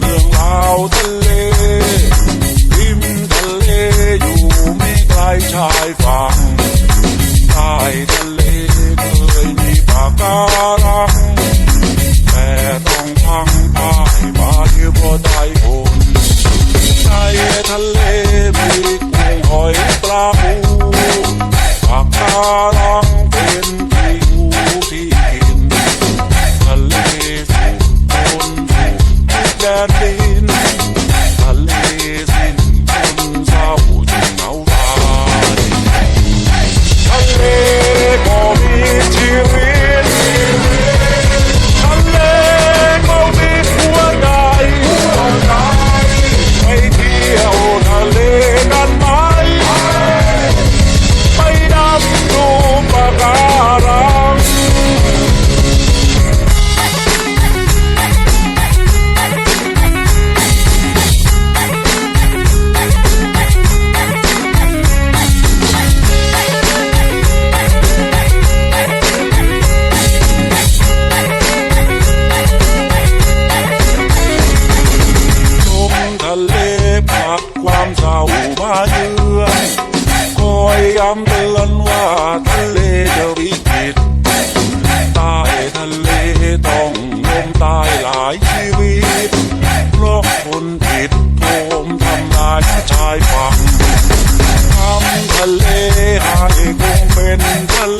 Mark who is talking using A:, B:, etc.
A: เรื่องราวทะเลริมทะเลอยู่ไม่ไกลชายฝั่งใต้ทะเล คอยย้ำเตือนว่าทะเลจะวิกฤตใต้ทะเลต้องลงตายหลายชีวิต เพราะคนผิดโทมทำลายชายฝั่งทำทะเลให้คงเป็นทะเล